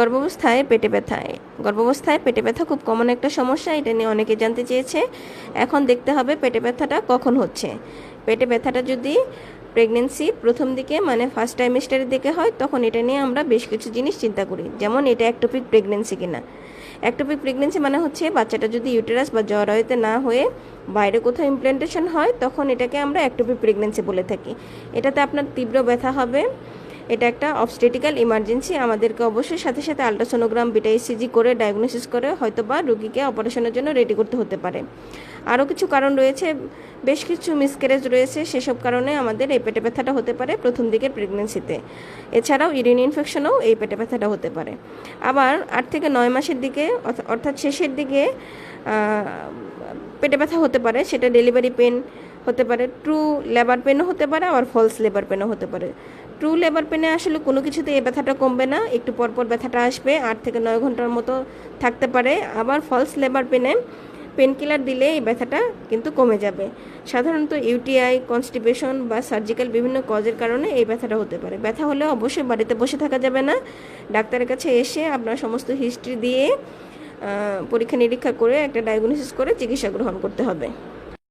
গর্ভাবস্থায় পেটে ব্যথায় গর্ভাবস্থায় পেটে ব্যথা খুব কমন একটা সমস্যা, এটা নিয়ে অনেকে জানতে চেয়েছে। এখন দেখতে হবে পেটে ব্যথাটা কখন হচ্ছে। পেটে ব্যথাটা যদি প্রেগনেন্সি প্রথম দিকে মানে ফার্স্ট টাইমিস্টারের দিকে হয়, তখন এটা নিয়ে আমরা বেশ কিছু জিনিস চিন্তা করি। যেমন এটা একটোপিক প্রেগনেন্সি কিনা। একটোপিক প্রেগনেন্সি মানে হচ্ছে বাচ্চাটা যদি ইউটেরাস বা জরায়ুতে না হয়ে বাইরে কোথাও ইমপ্ল্যান্টেশন হয়, তখন এটাকে আমরা একটোপিক প্রেগনেন্সি বলে থাকি। এটাতে আপনার তীব্র ব্যথা হবে এটা একটা অবস্টেটিক্যাল ইমার্জেন্সি আমাদেরকে অবশ্যই সাথে সাথে আলট্রাসোনোগ্রাম বিটা ইসিজি করে ডায়াগনোসিস করে হয়তো বা রুগীকে অপারেশনের জন্য রেডি করতে হতে পারে। আরও কিছু কারণ রয়েছে, বেশ কিছু মিসক্যারেজ রয়েছে, সেসব কারণে আমাদের এই পেটে ব্যথাটা হতে পারে প্রথম দিকের প্রেগনেন্সিতে এছাড়াও ইউরিন ইনফেকশনও এই পেটে ব্যথাটা হতে পারে। আবার আট থেকে নয় মাসের দিকে, অর্থাৎ শেষের দিকে পেটে ব্যথা হতে পারে, সেটা ডেলিভারি পেন হতে পারে ট্রু লেবার পেনও হতে পারে আবার ফলস লেবার পেনও হতে পারে। ট্রু লেবার পেনে আসলে কোনো কিছুতে এই ব্যথাটা কমবে না, একটু পরপর ব্যথাটা আসবে, আট থেকে নয় ঘণ্টার মতো থাকতে পারে, আবার ফলস লেবার পেনে পেন কিলার দিলে এই ব্যথাটা কিন্তু কমে যাবে। সাধারণত ইউটিআই কনস্টিপেশন বা সার্জিক্যাল বিভিন্ন কজের কারণে এই ব্যথাটা হতে পারে। ব্যথা হলে অবশ্যই বাড়িতে বসে থাকা যাবে না। ডাক্তারের কাছে এসে আপনার সমস্ত হিস্ট্রি দিয়ে পরীক্ষা নিরীক্ষা করে একটা ডায়াগনোসিস করে চিকিৎসা গ্রহণ করতে হবে।